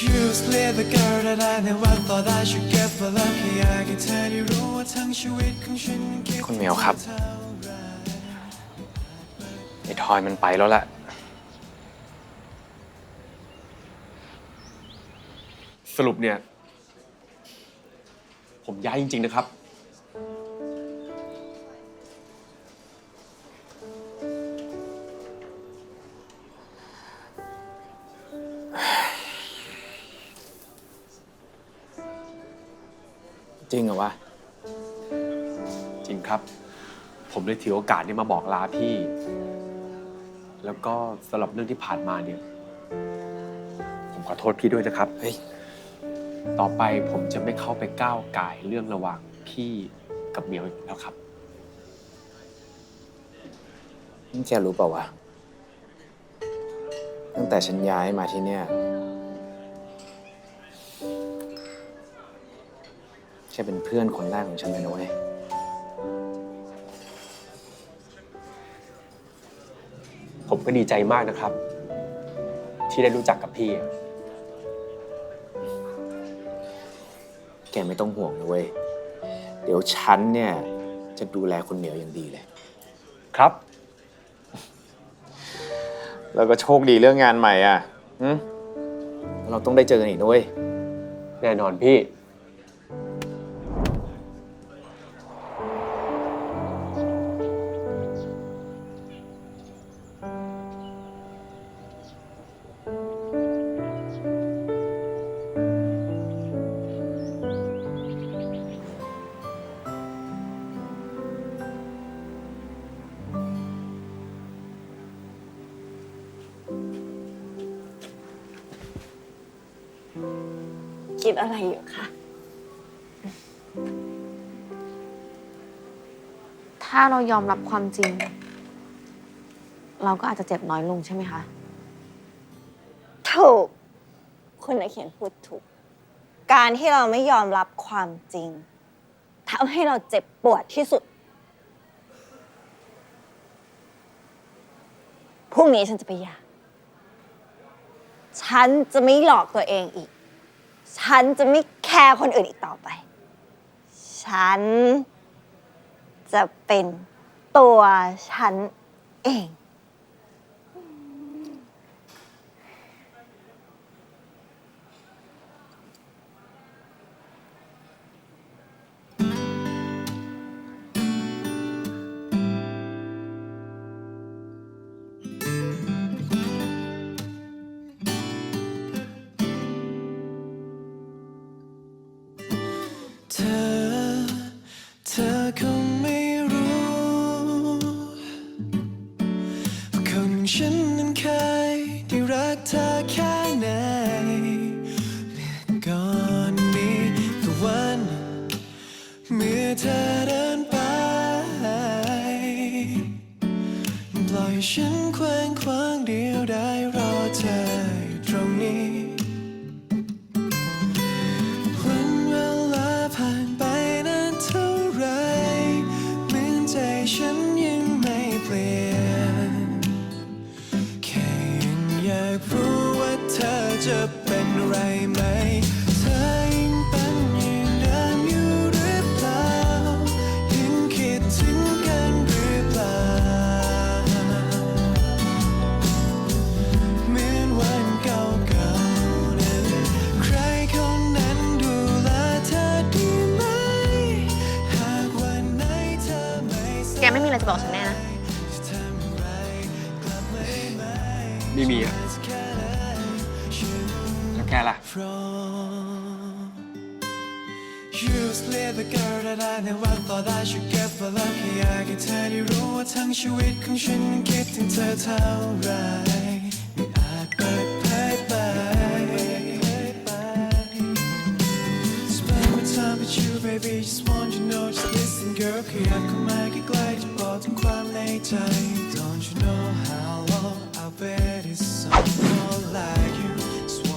Used to live the girl that I never thought I should get for love แค่อยากให้เธอได้รู้ว่าทั้งชีวิตของฉันนั้นคิดคุณเหมียวครับเท่าไหร่ไอ้ทอยมันไปแล้วแหละสรุปเนี่ย ผมย้ายจริง ๆ นะครับ จริงเหรอวะ จริงครับ ผมเลยถือโอกาสนี้มาบอกลาพี่ แล้วก็สำหรับเรื่องที่ผ่านมาเนี่ย ผมขอโทษพี่ด้วยนะครับ เฮ้ย ต่อไปผมจะไม่เข้าไปก้าวก่ายเรื่องระหว่างพี่กับเหมียวอีกแล้วครับ นี่แกรู้เปล่าวะ ตั้งแต่ฉันย้ายมาที่เนี่ย แค่เป็นเพื่อนคนแรกของฉันเลยนะเว้ย ผมก็ดีใจมากนะครับ ที่ได้รู้จักกับพี่ แกไม่ต้องห่วงนะเว้ย เดี๋ยวฉันเนี่ย จะดูแลคุณเหมียวอย่างดีเลย ครับ แล้วก็โชคดีเรื่องงานใหม่อะหึเราต้องได้เจอกันอีกด้วยแน่นอนพี่ คิดอะไรอยู่คะ ถ้าเรายอมรับความจริง เราก็อาจจะเจ็บน้อยลงใช่ไหมคะ ถูก คุณนักเขียนพูดถูก การที่เราไม่ยอมรับความจริงทำให้เราเจ็บปวดที่สุด พรุ่งนี้ฉันจะไปหย่า ฉันจะไม่หลอกตัวเองอีก ฉันจะไม่แคร์คนอื่นอีกต่อไป ฉันจะเป็นตัวฉันเอง ฉันเคว้งคว้างเดียวได้รอเธออยู่ตรงนี้ วันเวลาผ่านไปนานเท่าไรเหมือนใจฉันยังไม่เปลี่ยน แค่ยังอยากรู้ว่าเธอจะเป็นไรไหม บอกฉันแน่นะจะทำอะไรกลับไม่ไหมไม่มีอะแค่นั้นฉันแล้วแกล่ะ from Used to live the girl that I never thought I should get for love แค่อยากให้เธอได้รู้ว่าทั้งชีวิตของฉันนั้นคิดถึงเธอเท่าไหร Don't you know how long I've waited someone like you